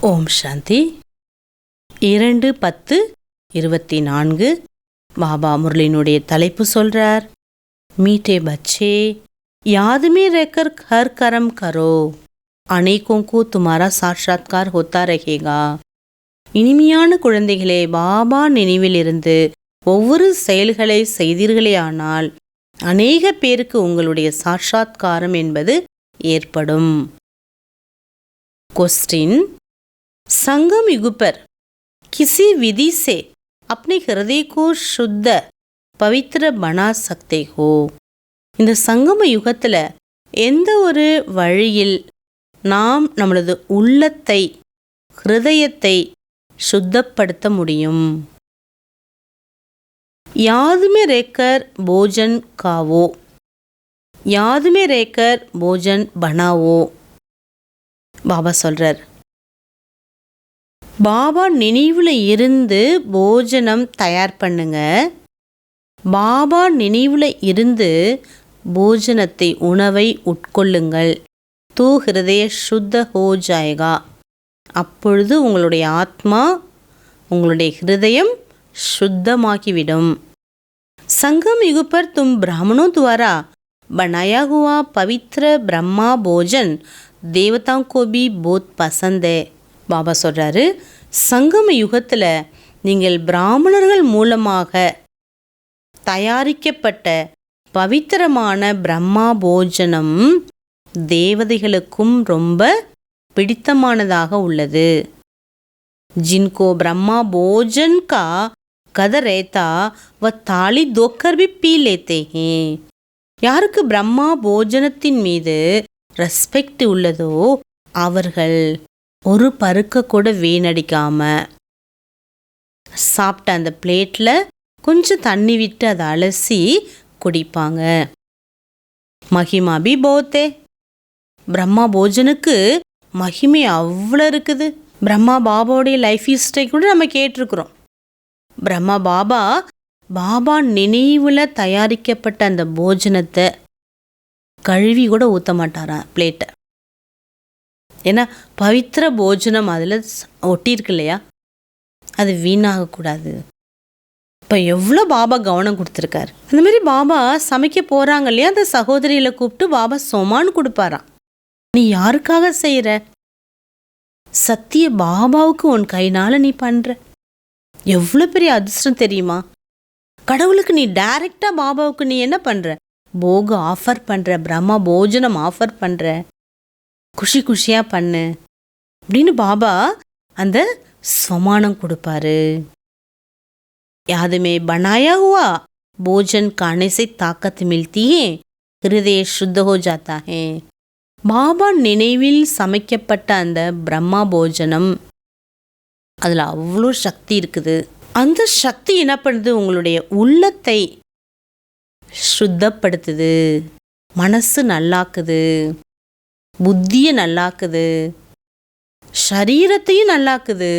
ஓம் சாந்தி இரண்டு பத்து இருபத்தி நான்கு பாபா முரளினுடைய தலைப்பு சொல்றார் மீட்டே பச்சே யாதுமே ரெக்கர் ஹர் கரம் கரோ அனைக்கும் को तुम्हारा साक्षात्कार होता रहेगा இனிமையான குழந்தைகளே பாபா நினைவிலிருந்து ஒவ்வொரு செயல்களை செய்தீர்களேயானால் அநேக பேருக்கு உங்களுடைய சாட்சாத்காரம் என்பது ஏற்படும் क्वेश्चन संगम युग पर किसी विधि से अपने हृदय को शुद्ध பவித்திர பனா சக்தே ஹோ இந்த சங்கம யுகத்தில் எந்த ஒரு வழியில் நாம் நம்மளது உள்ளத்தை ஹிருதயத்தை சுத்தப்படுத்த முடியும் யாதுமே ரேக்கர் போஜன் காவோ யாதுமே ரேக்கர் போஜன் பனாவோ பாபா சொல்றார் பாபா நினைவில் இருந்து போஜனம் தயார் பண்ணுங்க. பாபா நினைவில் இருந்து போஜனத்தை உணவை உட்கொள்ளுங்கள். தூ ஹிருதய சுத்த ஹோ ஜாயகா. அப்பொழுது உங்களுடைய ஆத்மா உங்களுடைய ஹிருதயம் சுத்தமாகிவிடும். சங்கம் युग தும் तुम ब्राह्मणों द्वारा बनाया हुआ पवित्र ब्रह्मा भोजन देवताओं को பாபா சொல்கிறாரு சங்கம யுகத்தில் நீங்கள் பிராமணர்கள் மூலமாக தயாரிக்கப்பட்ட பவித்திரமான பிரம்மா போஜனம் தேவதைகளுக்கும் ரொம்ப பிடித்தமானதாக உள்ளது जिनको ब्रह्मा भोजन का कदर रहता वह தாலி தோக்கர் भी पी लेते हैं யாருக்கு பிரம்மா போஜனத்தின் மீது ரெஸ்பெக்ட் உள்ளதோ அவர்கள் ஒரு பருக்க கூட வீணடிக்காம சாப்பிட்ட அந்த பிளேட்டில் கொஞ்சம் தண்ணி விட்டு அதை அலசி குடிப்பாங்க. மகிமா பி போத்தே. பிரம்மா போஜனுக்கு மகிமை அவ்வளோ இருக்குது. பிரம்மா பாபாவுடைய லைஃப் ஹிஸ்டரி கூட நம்ம கேட்டிருக்கிறோம். பிரம்மா பாபா பாபா நினைவில் தயாரிக்கப்பட்ட அந்த போஜனத்தை கழுவி கூட ஊற்ற மாட்டாராம் பிளேட்டை. ஏன்னா பவித்திர போஜனம் அதில் ஒட்டியிருக்கு இல்லையா அது வீணாகக்கூடாது. இப்போ எவ்வளோ பாபா கவனம் கொடுத்துருக்காரு. அந்த மாதிரி பாபா சமைக்க போகிறாங்க இல்லையா? அந்த சகோதரியில் கூப்பிட்டு பாபா சொமான்னு கொடுப்பாராம். நீ யாருக்காக செய்கிற சத்திய பாபாவுக்கு உன் கைனால் நீ பண்ணுற எவ்வளோ பெரிய அதிர்ஷ்டம் தெரியுமா? கடவுளுக்கு நீ டைரக்டா பாபாவுக்கு நீ என்ன பண்ணுற போக ஆஃபர் பண்ணுற பிரம்மா போஜனம் ஆஃபர் பண்ணுற குஷி குஷியா பண்ணு அப்படின்னு பாபா அந்த ஸ்வமானம் கொடுப்பாரு யாதுமே बनाया हुआ भोजन खाने से ताकत मिलती है हृदय शुद्ध हो जाता है பாபா நினைவில் சமைக்கப்பட்ட அந்த பிரம்மா போஜனம் அதில் அவ்வளோ சக்தி இருக்குது அந்த சக்தி என்ன பண்ணுது உங்களுடைய உள்ளத்தை சுத்தப்படுத்துது மனசு நல்லாக்குது புத்தியை நல்லாக்குது. சரீரத்தையும் நல்லாக்குது.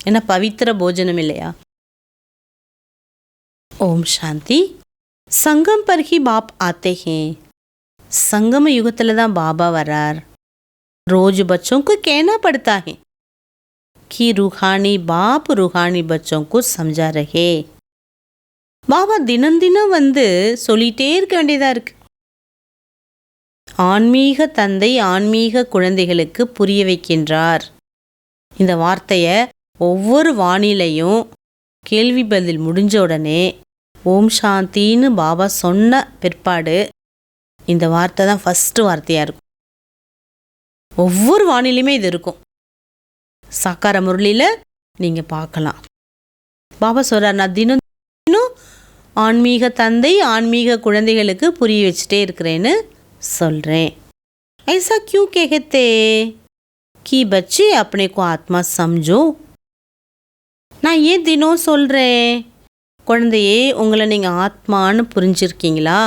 என்ன பவித்திர போஜனம் இல்லையா? ஓம் சாந்தி. சங்கம் பர்கி பாப் ஆத்தே ஹே சங்கம யுகத்தில் தான் பாபா வரார் ரோஜு बच्चों கேனா कहना கி ருஹானி பாப் रूहानी बाप रूहानी बच्चों பாபா தினம் தினம் வந்து சொல்லிகிட்டே இருக்க வேண்டியதாக இருக்குது ஆன்மீக தந்தை ஆன்மீக குழந்தைகளுக்கு புரிய வைக்கின்றார். இந்த வார்த்தையை ஒவ்வொரு வானிலையும் கேள்வி பதில் முடிஞ்ச உடனே ஓம் சாந்தின்னு பாபா சொன்ன பிற்பாடு இந்த வார்த்தை தான் ஃபஸ்ட்டு வார்த்தையாக இருக்கும். ஒவ்வொரு வானிலையுமே இது இருக்கும். சாக்கார முரளியில் நீங்கள் பார்க்கலாம். பாபா சொல்கிறார் நான் தினம் தினம் ஆன்மீக தந்தை ஆன்மீக குழந்தைகளுக்கு புரிய வச்சுட்டே இருக்கிறேன்னு சொல்கிறேன் ஐசா क्यों कहते कि बच्चे अपने को आत्मा समझो நான் ஏன் தினம் சொல்கிறேன் குழந்தையே உங்களை நீங்கள் ஆத்மான்னு புரிஞ்சிருக்கீங்களா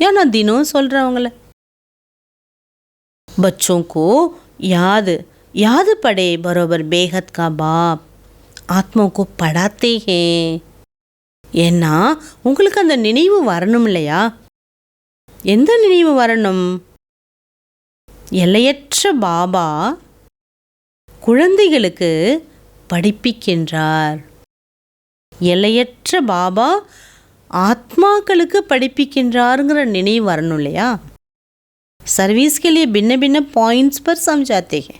या ना दिनों சொல்கிறேன் அவங்கள बच्चों को याद याद पड़े बरोबर बेहद का बाप ஆத்மா को पढ़ाते हैं ஏன்னா உங்களுக்கு அந்த நினைவு வரணும் இல்லையா எந்த நினைவு வரணும் எல்லையற்ற பாபா குழந்தைகளுக்கு படிப்பிக்கின்றார் எல்லையற்ற பாபா ஆத்மாக்களுக்கு படிப்பிக்கின்றாருங்கிற நினைவு வரணும் இல்லையா सर्विस के लिए भिन्न भिन्न पॉइंट्स पर समझाते हैं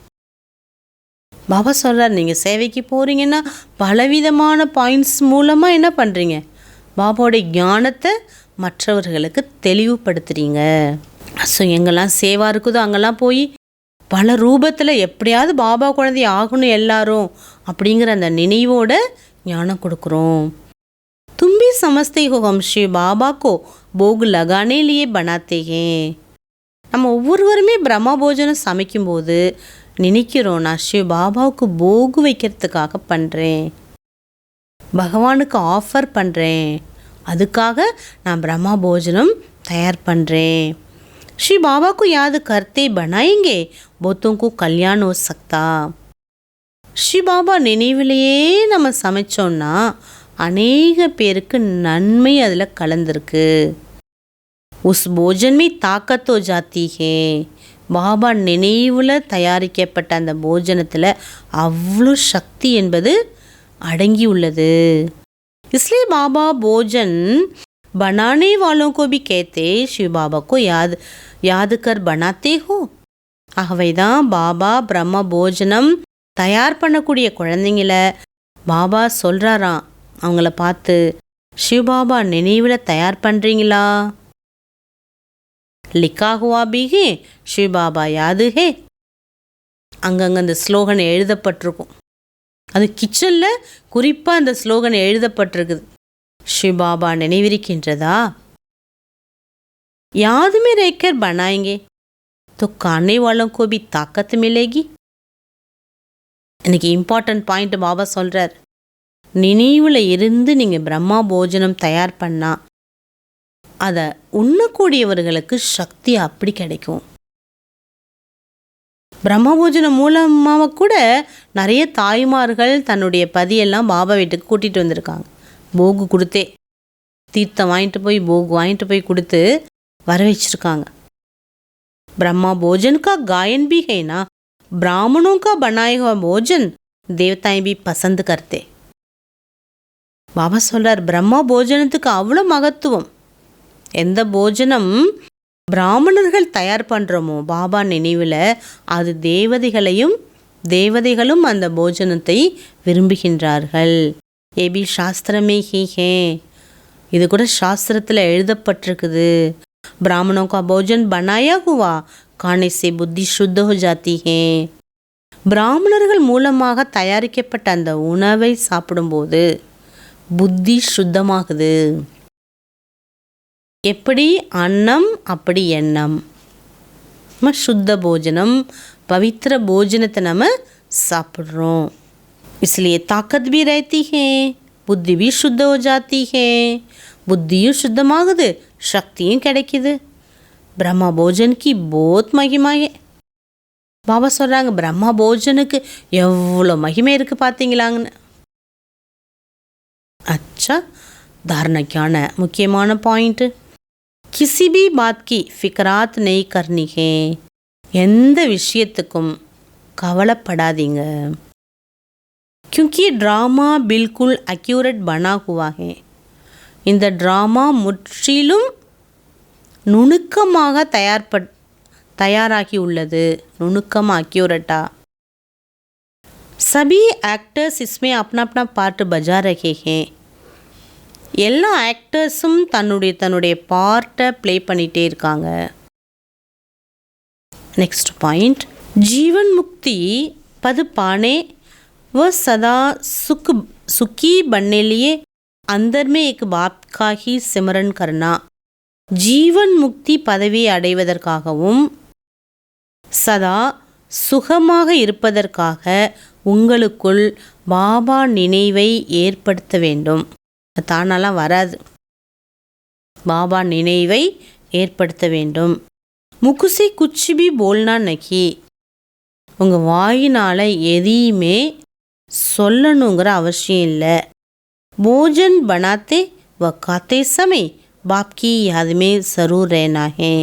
பாபா சொல்கிறார் நீங்கள் சேவைக்கு போகிறீங்கன்னா பலவிதமான பாயிண்ட்ஸ் மூலமாக என்ன பண்ணுறீங்க பாபாவோடைய ஞானத்தை மற்றவர்களுக்கு தெளிவுபடுத்துகிறீங்க ஸோ எங்கெல்லாம் சேவா இருக்குதோ அங்கெல்லாம் போய் பல ரூபத்தில் எப்படியாவது பாபா குழந்தை ஆகணும் எல்லாரும் அப்படிங்கிற அந்த நினைவோட ஞானம் கொடுக்குறோம். தும்பி சமஸ்தை ஹோகம் ஸ்ரீ பாபாக்கோ போகு லகானேலேயே பனாத்தேகே. நம்ம ஒவ்வொருவருமே பிரம்மா போஜனம் சமைக்கும்போது நினைக்கிறோம் நான் ஸ்ரீ பாபாவுக்கு போகு வைக்கிறதுக்காக பண்ணுறேன் பகவானுக்கு ஆஃபர் பண்ணுறேன் அதுக்காக நான் பிரம்மா போஜனம் தயார் பண்ணுறேன் ஸ்ரீ बाबा को याद करते बनाएंगे बहुतों को कल्याण हो सकता ஸ்ரீ பாபா நினைவிலேயே நம்ம சமைச்சோன்னா அநேக பேருக்கு நன்மை அதில் கலந்துருக்கு உஸ் போஜன் में ताकत हो जाती है பாபா நினைவில் தயாரிக்கப்பட்ட அந்த போஜனத்தில் அவ்வளோ சக்தி என்பது அடங்கி உள்ளது इसलिए बाबा भोजन बनाने वालों को भी कहते शिव बाबा को याद याद कर बनाते हो ஆகவே தான் பாபா பிரம்ம போஜனம் தயார் பண்ணக்கூடிய குழந்தைங்கள பாபா சொல்கிறாராம் அவங்கள பார்த்து சிவபாபா நினைவில் தயார் பண்ணுறீங்களா लिखा हुआ भी है शिव बाबा याद है அங்கங்கே அந்த ஸ்லோகன் எழுதப்பட்டிருக்கும் அது கிச்சனில் குறிப்பாக அந்த ஸ்லோகன் எழுதப்பட்டிருக்குது शिव बाबा நினைவிருக்கின்றதா याद में रहकर बनाएंगे तो खाने वालों को भी ताकत मिलेगी இன்னைக்கு இம்பார்ட்டன்ட் பாயிண்ட் பாபா சொல்கிறார் நினைவில் இருந்து நீங்கள் பிரம்மா போஜனம் தயார் பண்ணா அதை உண்ணக்கூடியவர்களுக்கு சக்தி அப்படி கிடைக்கும் பிரம்ம போஜனம் மூலமாக கூட நிறைய தாய்மார்கள் தன்னுடைய பதியெல்லாம் பாபா வீட்டுக்கு கூட்டிகிட்டு வந்திருக்காங்க போகு கொடுத்தே தீர்த்தம் வாங்கிட்டு போய் போகு வாங்கிட்டு போய் கொடுத்து வர வச்சிருக்காங்க ब्रह्मा भोजन का गायन भी है ना ब्राह्मणों का बनाया हुआ भोजन देवताएं भी पसंद करते பாபா சொல்றார் பிரம்மா போஜனத்துக்கு அவ்வளோ மகத்துவம் எந்த போஜனம் பிராமணர்கள் தயார் பண்ணுறோமோ பாபா நினைவில் அது தேவதைகளையும் தேவதைகளும் அந்த போஜனத்தை விரும்புகின்றார்கள் ஏபி சாஸ்திரமே ஹீ ஹே இது கூட சாஸ்திரத்தில் எழுதப்பட்டிருக்குது ब्राह्मणों का भोजन बनाया हुआ खाने से बुद्धि शुद्ध हो जाती है பிராமணர்கள் மூலமாக தயாரிக்கப்பட்ட அந்த உணவை சாப்பிடும்போது புத்தி சுத்தமாகுது எப்படி அன்னம் அப்படி எண்ணம் நம்ம சுத்த போஜனம் பவித்திர போஜனத்தை நம்ம சாப்பிட்றோம் इसलिए ताकत भी रहती है புத்தி भी शुद्ध हो जाती है புத்தியும் சுத்தமாகுது சக்தியும் கிடைக்குது பிரம்மா போஜன் கி போத் மகிமாயே பாபா சொல்கிறாங்க பிரம்மா போஜனுக்கு எவ்வளோ மகிமை இருக்குது பார்த்தீங்களாங்கன்னு अच्छा धारणा ज्ञान है கிசி பி பாத்கி ஃபிக்ராத் நெய் கர்னிகே எந்த விஷயத்துக்கும் கவலைப்படாதீங்க கியூக்கி ட்ராமா பில்குல் அக்யூரட் பனாகுவாகே இந்த ட்ராமா முற்றிலும் நுணுக்கமாக தயார்பட் தயாராகி உள்ளது நுணுக்கமாக அக்யூரட்டாக சபி ஆக்டர்ஸ் इसमें அப்னா अपना पार्ट பஜா रहे हैं। எல்லா ஆக்டர்ஸும் தன்னுடைய தன்னுடைய பார்ட்டை ப்ளே பண்ணிகிட்டே இருக்காங்க नेक्स्ट पॉइंट जीवन मुक्ति पद पाने व सदा सुख सुखी बनने लिए अंदर में एक बाप का ही सिमरन करना ஜீவன் முக்தி பதவியை அடைவதற்காகவும் சதா சுகமாக இருப்பதற்காக உங்களுக்குள் பாபா நினைவை ஏற்படுத்த வேண்டும் அது தானாலாம் வராது பாபா நினைவை ஏற்படுத்த வேண்டும் முகுசி குச்சிபி போல்னா நகி உங்கள் வாயினால் எதையுமே சொல்லணுங்கிற அவசியம் இல்லை भोजन बनाते व खाते समय बाप की याद में जरूर रहना है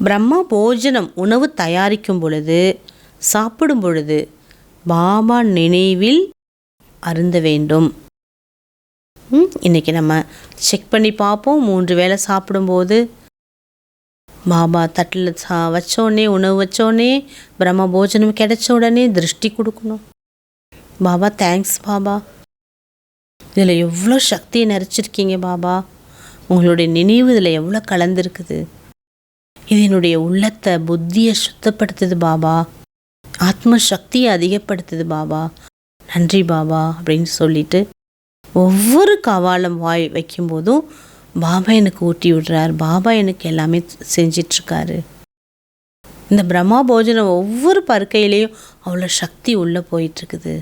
பிரம்ம போஜனம் உணவு தயாரிக்கும் பொழுது சாப்பிடும் பொழுது பாபா நினைவில் அருந்த வேண்டும் ம், நம்ம செக் பண்ணி பார்ப்போம். மூன்று வேளை சாப்பிடும்போது பாபா தட்டில் சா வச்சோடனே உணவு வச்சோடனே பிரம்ம போஜனம் கிடைச்ச உடனே திருஷ்டி கொடுக்கணும். பாபா தேங்க்ஸ் பாபா. இதில் எவ்வளோ சக்தியை நிறைச்சிருக்கீங்க பாபா. உங்களுடைய நினைவு இதில் எவ்வளோ கலந்துருக்குது. இது என்னுடைய உள்ளத்தை புத்தியை சுத்தப்படுத்துது பாபா. ஆத்ம சக்தியை அதிகப்படுத்துது பாபா. நன்றி பாபா அப்படின்னு சொல்லிட்டு ஒவ்வொரு கவாலம் வாய் வைக்கும்போதும் பாபா எனக்கு ஊட்டி விடுறார். பாபா எனக்கு எல்லாமே செஞ்சிட்ருக்காரு. இந்த பிரம்மா போஜனம் ஒவ்வொரு பருக்கையிலையும் அவ்வளோ சக்தி உள்ளே போயிட்டுருக்குது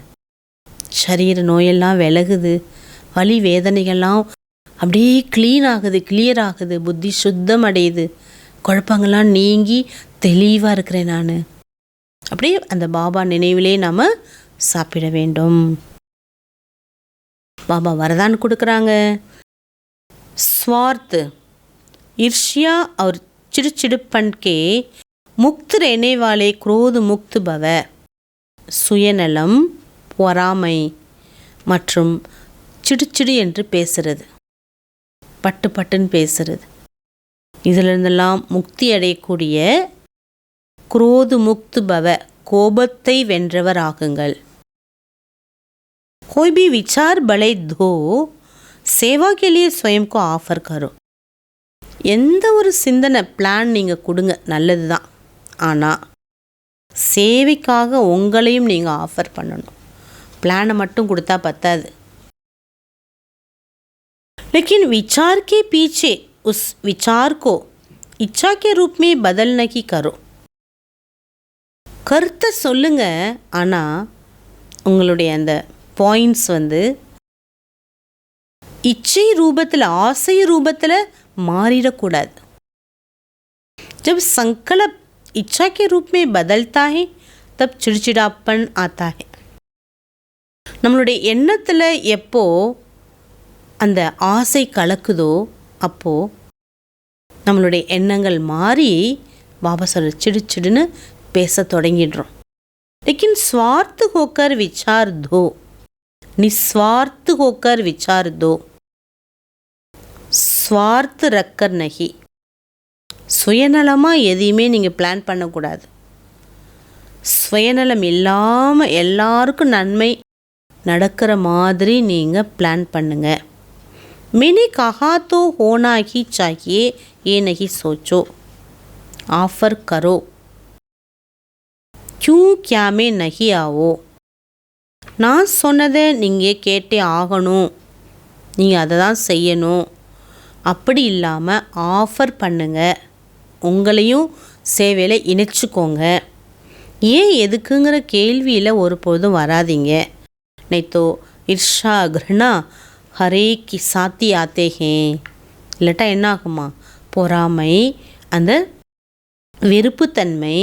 சரீர நோயெல்லாம் விலகுது. வலி வேதனைகள்லாம் அப்படியே க்ளீன் ஆகுது கிளியர் ஆகுது. புத்தி சுத்தம் அடையுது குழப்பங்கள்லாம் நீங்கி தெளிவாக இருக்கிறேன் நான். அப்படியே அந்த பாபா நினைவிலே நாம் சாப்பிட வேண்டும். பாபா வரதான் கொடுக்குறாங்க स्वार्थ ईर्ष्या और चिड़चिड़पन के मुक्त रहने वाले क्रोध मुक्त भव சுயநலம் பொறாமை மற்றும் சிடுச்சிடு என்று பேசுறது பட்டு பட்டுன்னு பேசுறது இதிலிருந்தெல்லாம் முக்தி அடையக்கூடிய குரோது முக்து பவ கோபத்தை வென்றவர் ஆகுங்கள் कोई भी विचार बड़े धो சேவா के लिए स्वयं को ஆஃபர் करो எந்த ஒரு சிந்தனை பிளான் நீங்கள் கொடுங்க நல்லது தான் ஆனால் சேவைக்காக உங்களையும் நீங்கள் ஆஃபர் பண்ணணும் பிளானை மட்டும் கொடுத்தா பத்தாது लेकिन विचार के पीछे उस विचार को इच्छा के रूप में बदलने की करो கருத்தை சொல்லுங்க ஆனால் உங்களுடைய அந்த பாயிண்ட்ஸ் வந்து இச்சை ரூபத்தில் ஆசை ரூபத்தில் மாறிடக்கூடாது जब संकल्प इच्छा के रूप में बदलता है तब चिड़चिड़ापन आता है நம்மளுடைய எண்ணத்தில் எப்போ அந்த ஆசை கலக்குதோ அப்போ நம்மளுடைய எண்ணங்கள் மாறி பாபா சொல்ற சிடு சிடுன்னு பேச தொடங்கிடுறோம் लेकिन स्वार्थ होकर विचार दो निस्वार्थ होकर विचार दो स्वार्थ रखकर नहीं சுயநலமாக எதையுமே நீங்கள் பிளான் பண்ணக்கூடாது சுயநலம் இல்லாமல் எல்லாருக்கும் நன்மை நடக்கிற மாதிரி நீங்கள் பிளான் பண்ணுங்க मैंने कहा तो होना ही चाहिए ये नहीं सोचो ऑफर करो क्यों क्या में नहीं आओ நான் சொன்னதை நீங்கள் கேட்டே ஆகணும். நீங்கள் அதை தான் செய்யணும். அப்படி இல்லாமல் ஆஃபர் பண்ணுங்க. உங்களையும் சேவையில் இணைச்சிக்கோங்க. ஏன் எதுக்குங்கிற கேள்வியில் ஒருபோதும் வராதீங்க. நைத்தோ இர்ஷா கிருணா ஹரே கி சாத்தி ஆத்தேகே இல்லட்டா என்ன ஆகுமா? பொறாமை அந்த வெறுப்புத்தன்மை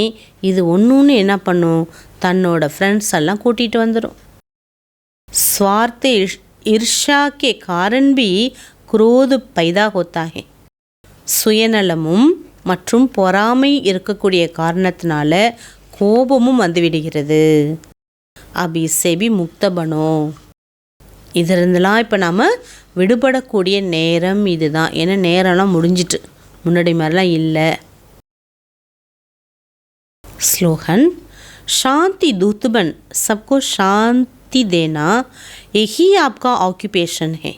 இது ஒன்று ஒன்று என்ன பண்ணும்? தன்னோட ஃப்ரெண்ட்ஸ் எல்லாம் கூட்டிகிட்டு வந்துடும் स्वार्थ ईर्ष- ईर्ष्या के कारण भी क्रोध पैदा होता है சுயநலமும் மற்றும் பொறாமை இருக்கக்கூடிய காரணத்தினால கோபமும் வந்துவிடுகிறது அபி செபி முக்தபனோ இதிலிருந்தெல்லாம் இப்போ நாம் விடுபடக்கூடிய நேரம் இதுதான் ஏன்னா நேரம்லாம் முடிஞ்சிட்டு முன்னாடி மாதிரிலாம் இல்லை स्लोगन शांति दूतबन सबको शांति देना यही आपका ऑक्यूपेशन है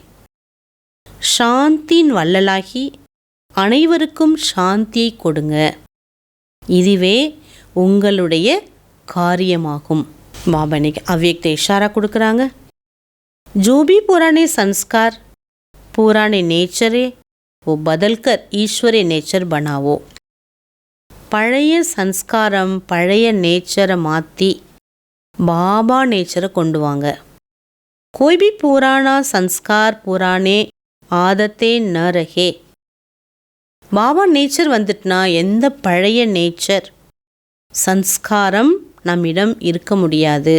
சாந்தியின் வள்ளலாகி அனைவருக்கும் சாந்தியை கொடுங்க இதுவே உங்களுடைய காரியமாகும் பாபா இன்னைக்கு அவ்வியக்த இஷாரா கொடுக்குறாங்க जो भी पुराने संस्कार पुराने नेचर है वो बदलकर ईश्वरी नेचर बनाओ பழைய சன்ஸ்காரம் பழைய நேச்சரை மாற்றி பாபா நேச்சரை கொண்டு வாங்க कोई भी पुराना संस्कार पुराने ஆதத்தே ந ரஹே பாபா நேச்சர் வந்துட்டுனா எந்த பழைய நேச்சர் சன்ஸ்காரம் நம்மிடம் இருக்க முடியாது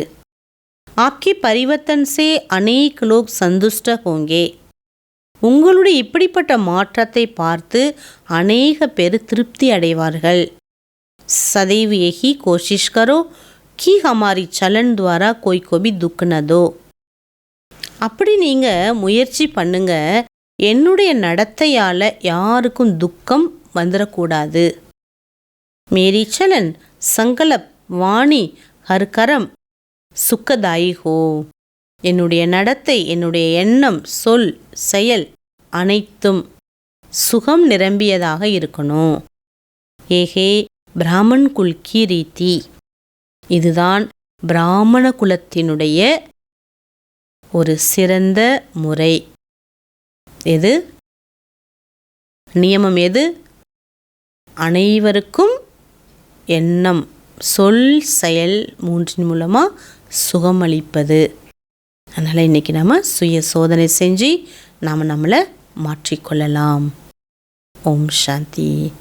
आपके परिवर्तन से अनेक लोग संतुष्ट होंगे உங்களுடைய இப்படிப்பட்ட மாற்றத்தை பார்த்து அநேக பேர் திருப்தி அடைவார்கள் सदैव यही कोशिश करो கி ஹமாரி சலன் துவாரா கோய் கோபி துக்குனதோ அப்படி நீங்கள் முயற்சி பண்ணுங்க என்னுடைய நடத்தையால் யாருக்கும் துக்கம் வந்துடக்கூடாது மேரி சலன் சங்கலப் வாணி ஹர்கரம் சுக்கதாயி ஹோ என்னுடைய நடத்தை என்னுடைய எண்ணம் சொல் செயல் அனைத்தும் சுகம் நிரம்பியதாக இருக்கணும் ஏகே பிராமன் குல்கி ரீதி இதுதான் பிராமண குலத்தினுடைய ஒரு சிறந்த முறை. எது? நியமம் எது? அனைவருக்கும் எண்ணம் சொல் செயல் மூன்றின் மூலமாக சுகமளிப்பது. அதனால் இன்றைக்கி நம்ம சுய சோதனை செஞ்சு நாம் நம்மளை மாற்றிக்கொள்ளலாம். ஓம் சாந்தி.